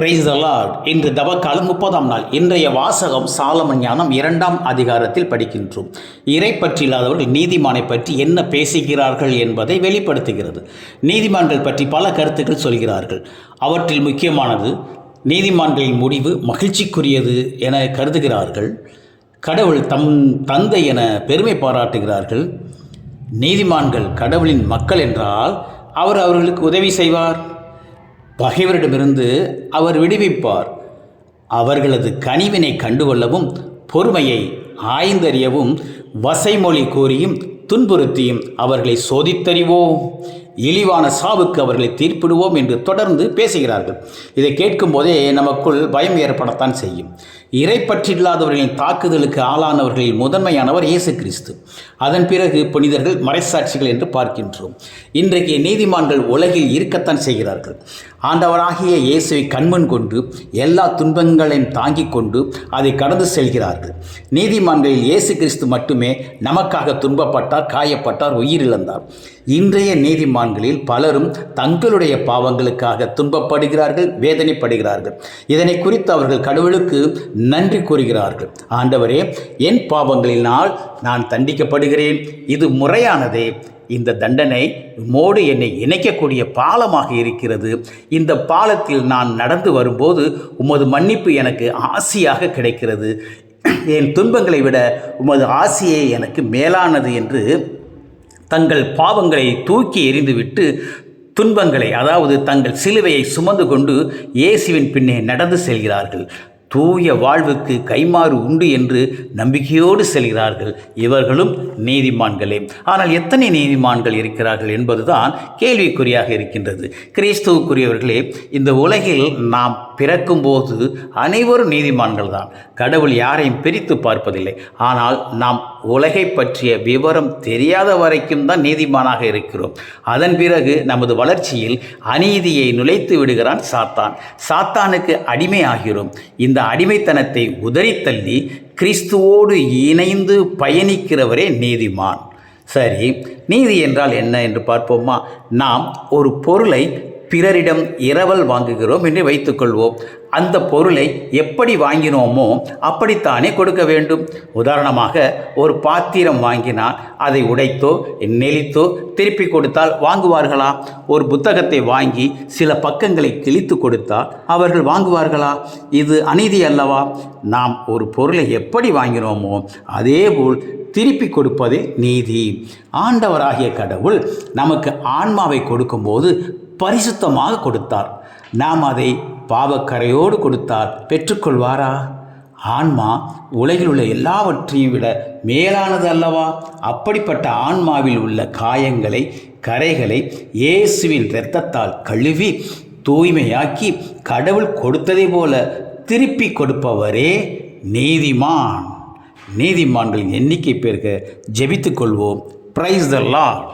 Praise the இன்று தவக்காலம் முப்பதாம் நாள். இன்றைய வாசகம் சாலமன் ஞானம் இரண்டாம் அதிகாரத்தில் படிக்கின்றோம். இறை பற்றி இல்லாதவர்கள் நீதிமானை பற்றி என்ன பேசுகிறார்கள் என்பதை வெளிப்படுத்துகிறது. நீதிமான்கள் பற்றி பல கருத்துக்கள் சொல்கிறார்கள். அவற்றில் முக்கியமானது நீதிமான்களின் முடிவு மகிழ்ச்சிக்குரியது என கருதுகிறார்கள். கடவுள் தம் தந்தை என பெருமை பாராட்டுகிறார்கள். நீதிமான்கள் கடவுளின் மக்கள் என்றால் அவர் அவர்களுக்கு உதவி செய்வார். பகைவரிடமிருந்து அவர் விடுவிப்பார். அவர்களது கனிவினை கண்டுகொள்ளவும் பொறுமையை ஆய்ந்தறியவும் வசைமொழி கூறியும் துன்புறுத்தியும் அவர்களை சோதித்தறிவோம். இழிவான சாவுக்கு அவர்களை தீர்ப்பிடுவோம் என்று தொடர்ந்து பேசுகிறார்கள். இதை கேட்கும் போதே நமக்குள் பயம் ஏற்படத்தான் செய்யும். இறை பற்றில்லாதவர்களின் தாக்குதலுக்கு ஆளானவர்களில் முதன்மையானவர் இயேசு கிறிஸ்து. அதன் பிறகு புனிதர்கள் மறைசாட்சிகள் என்று பார்க்கின்றோம். இன்றைக்கு நீதிமான்கள் உலகில் இருக்கத்தான் செய்கிறார்கள். ஆண்டவராகிய இயேசுவை கண்முன் கொண்டு எல்லா துன்பங்களையும் தாங்கிக் கொண்டு அதை கடந்து செல்கிறார்கள். நீதிமான்களில் இயேசு கிறிஸ்து மட்டுமே நமக்காக துன்பப்பட்டார் காயப்பட்டார் உயிரிழந்தார். இன்றைய நீதிமான்களில் பலரும் தங்களுடைய பாவங்களுக்காக துன்பப்படுகிறார்கள் வேதனைப்படுகிறார்கள். இதனை குறித்து அவர்கள் கடவுளுக்கு நன்றி கூறுகிறார்கள். ஆண்டவரே என் பாவங்களினால் நான் தண்டிக்கப்படுகிறேன். இது முறையானதே. இந்த தண்டனை மோடு என்னை இணைக்கக்கூடிய பாலமாக இருக்கிறது. இந்த பாலத்தில் நான் நடந்து வரும்போது உமது மன்னிப்பு எனக்கு ஆசியாக கிடைக்கிறது. என் துன்பங்களை விட உமது ஆசியே எனக்கு மேலானது என்று தங்கள் பாவங்களை தூக்கி எறிந்துவிட்டு துன்பங்களை அதாவது தங்கள் சிலுவையை சுமந்து கொண்டு இயேசுவின் பின்னே நடந்து செல்கிறார்கள். தூய வாழ்வுக்கு கைமாறு உண்டு என்று நம்பிக்கையோடு செல்கிறார்கள். இவர்களும் நீதிமான்களே. ஆனால் எத்தனை நீதிமான்கள் இருக்கிறார்கள் என்பதுதான் கேள்விக்குறியாக இருக்கின்றது. கிறிஸ்துவுக்குரியவர்களே இந்த உலகில் நாம் பிறக்கும்போது அனைவரும் நீதிமான்கள் தான் கடவுள் யாரையும் பிரித்து பார்ப்பதில்லை. ஆனால் நாம் உலகை பற்றிய விவரம் தெரியாத வரைக்கும் தான் நீதிமானாக இருக்கிறோம். அதன் பிறகு நமது வளர்ச்சியில் அநீதியை நுழைத்து விடுகிறான் சாத்தான். சாத்தானுக்கு அடிமை ஆகிறோம் இந்த அடிமைத்தனத்தை உதறித்தள்ளி கிறிஸ்துவோடு இணைந்து பயணிக்கிறவரே நீதிமான். சரி நீதி என்றால் என்ன என்று பார்ப்போமா? நாம் ஒரு பொருளை பிறரிடம் இரவல் வாங்குகிறோம் என்று வைத்துக்கொள்வோம். அந்த பொருளை எப்படி வாங்கினோமோ அப்படித்தானே கொடுக்க வேண்டும். உதாரணமாக ஒரு பாத்திரம் வாங்கினால் அதை உடைத்தோ நெளித்தோ திருப்பி கொடுத்தால் வாங்குவார்களா? ஒரு புத்தகத்தை வாங்கி சில பக்கங்களை கிழித்து கொடுத்தால் அவர்கள் வாங்குவார்களா? இது அநீதி அல்லவா? நாம் ஒரு பொருளை எப்படி வாங்கினோமோ அதேபோல் திருப்பி கொடுப்பது நீதி. ஆண்டவராகிய கடவுள் நமக்கு ஆன்மாவை கொடுக்கும்போது பரிசுத்தமாக கொடுத்தார். நாம் அதை பாவக்கரையோடு கொடுத்தால் பெற்றுக்கொள்வாரா? ஆன்மா உலகில் உள்ள எல்லாவற்றையும் விட மேலானது அல்லவா? அப்படிப்பட்ட ஆன்மாவில் உள்ள காயங்களை கரைகளை இயேசுவின் இரத்தத்தால் கழுவி தூய்மையாக்கி கடவுள் கொடுத்ததை போல திருப்பி கொடுப்பவரே நீதிமான். நீதிமான்களின் எண்ணிக்கை பெருக ஜெபித்துக்கொள்வோம் பிரைஸ் த லார்ட்